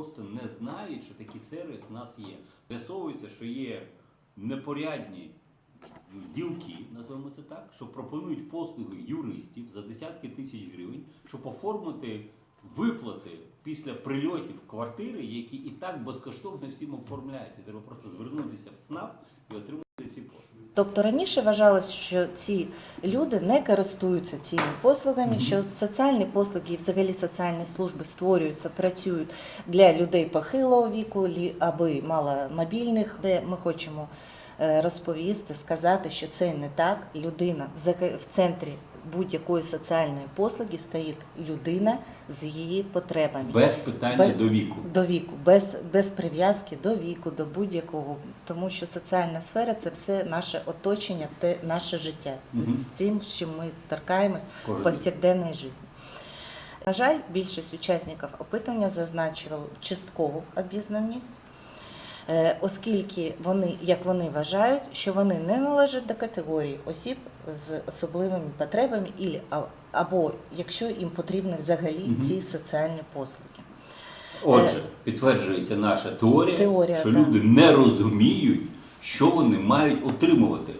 просто не знають, що такий сервіс в нас є. З'ясовується, що є непорядні ділки, називаємо це так, що пропонують послуги юристів за десятки тисяч гривень, щоб оформити виплати після прильотів квартири, які і так безкоштовно всім оформляються. Треба просто звернутися в ЦНАП і отримати. Тобто раніше вважалось, що ці люди не користуються цими послугами, що соціальні послуги і взагалі соціальні служби створюються, працюють для людей похилого віку або маломобільних, де ми хочемо е, розповісти, сказати, що це не так. Людина в центрі будь-якої соціальної послуги стоїть людина з її потребами. Без питання Без- до віку. До віку, без, без прив'язки до віку, до будь-якого, тому що соціальна сфера це все наше оточення, те наше життя. Мгм. З цим, з чим ми торкаємось в повсякденній житті. На жаль, більшість учасників опитування зазначили часткову обізнаність, оскільки вони, як вони вважають, що вони не належать до категорії осіб з особливими потребами, або якщо їм потрібні взагалі ці соціальні послуги. Отже, підтверджується наша теорія, Теорія, що так. люди не розуміють, що вони мають отримувати.